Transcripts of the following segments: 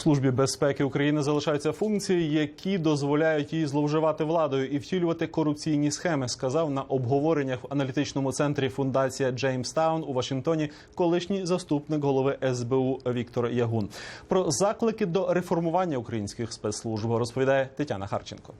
Службі безпеки України залишаються функції, які дозволяють їй зловживати владою і втілювати корупційні схеми. Сказав на обговореннях в аналітичному центрі фундація Джеймстаун у Вашингтоні колишній заступник голови СБУ Віктор Ягун. Про заклики до реформування українських спецслужб розповідає Тетяна Харченко.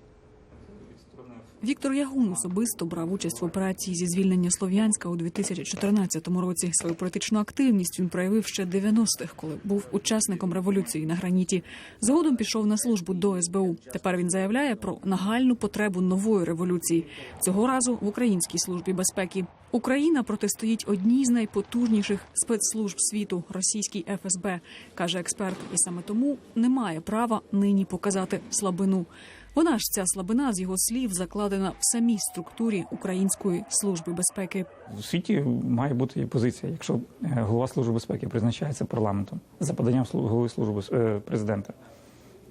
Віктор Ягун особисто брав участь в операції зі звільнення Слов'янська у 2014 році. Свою політичну активність він проявив ще 90-х, коли був учасником революції на граніті. Згодом пішов на службу до СБУ. Тепер він заявляє про нагальну потребу нової революції. Цього разу в українській службі безпеки. Україна протистоїть одній з найпотужніших спецслужб світу російській ФСБ, каже експерт, і саме тому не має права нині показати слабину. Вона ж ця слабина з його слів закладена в самій структурі Української служби безпеки. У світі має бути позиція, якщо е, голова служби безпеки призначається парламентом за поданням голови служби е, президента.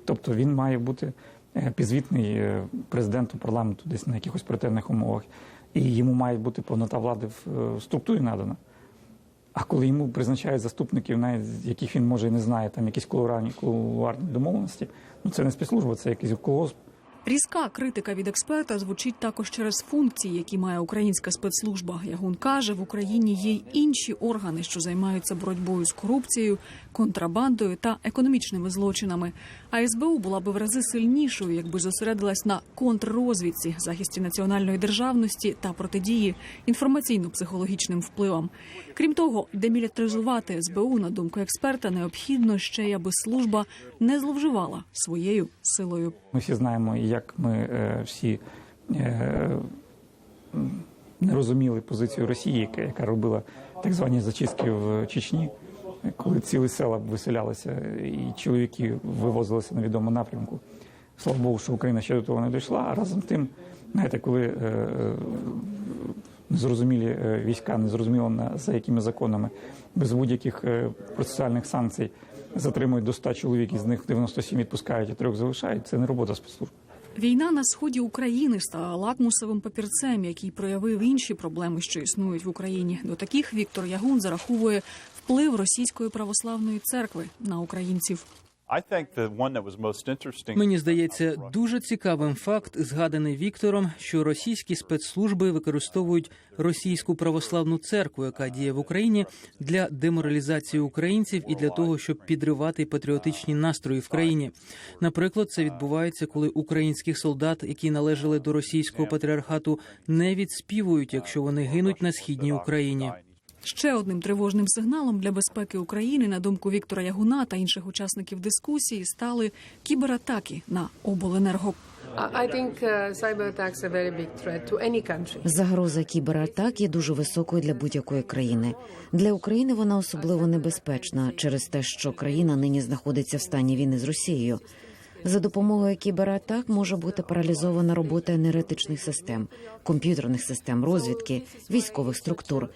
Тобто він має бути е, підзвітний президенту парламенту десь на якихось паритетних умовах, і йому має бути повнота влади в структурі надана. А коли йому призначають заступників, навіть яких він може і не знає, там якісь кулуарні, кулуарні домовленості, ну це не спецслужба, це якийсь колгосп. Різка критика від експерта звучить також через функції, які має українська спецслужба. Ягун каже, в Україні є й інші органи, що займаються боротьбою з корупцією, контрабандою та економічними злочинами. А СБУ була би в рази сильнішою, якби зосередилась на контррозвідці, захисті національної державності та протидії інформаційно-психологічним впливам. Крім того, демілітаризувати СБУ, на думку експерта, необхідно ще аби служба не зловживала своєю силою. Ми всі знаємо, як ми е, всі не розуміли позицію Росії, яка, робила так звані зачистки в Чечні, коли цілі села виселялися і чоловіки вивозилися на відому напрямку. Слава Богу, що Україна ще до того не дійшла. А разом з тим, знаєте, коли е, е, незрозумілі війська, незрозуміло на за якими законами, без будь-яких процесуальних санкцій затримують до 100 чоловік, із них 97 відпускають, а трьох залишають. Це не робота спецслужб. Війна на сході України стала лакмусовим папірцем, який проявив інші проблеми, що існують в Україні. До таких Віктор Ягун зараховує вплив російської православної церкви на українців. Мені здається дуже цікавим факт, згаданий Віктором, що російські спецслужби використовують російську православну церкву, яка діє в Україні, для деморалізації українців і для того, щоб підривати патріотичні настрої в країні. Наприклад, це відбувається, коли українських солдат, які належали до російського патріархату, не відспівують, якщо вони гинуть на східній Україні. Ще одним тривожним сигналом для безпеки України, на думку Віктора Ягуна та інших учасників дискусії, стали кібератаки на обленерго. Uh. Загроза кібератак є дуже високою для будь-якої країни. Для України вона особливо небезпечна через те, що країна нині знаходиться в стані війни з Росією. За допомогою кібератак може бути паралізована робота енергетичних систем, комп'ютерних систем, розвідки, військових структур.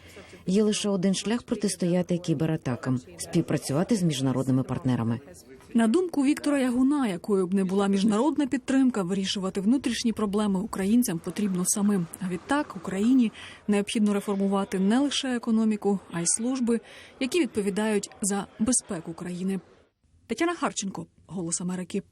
Є лише один шлях протистояти кібератакам співпрацювати з міжнародними партнерами. На думку Віктора Ягуна, якою б не була міжнародна підтримка, вирішувати внутрішні проблеми українцям потрібно самим. А відтак Україні необхідно реформувати не лише економіку, а й служби, які відповідають за безпеку країни. Тетяна Харченко, Голос Америки.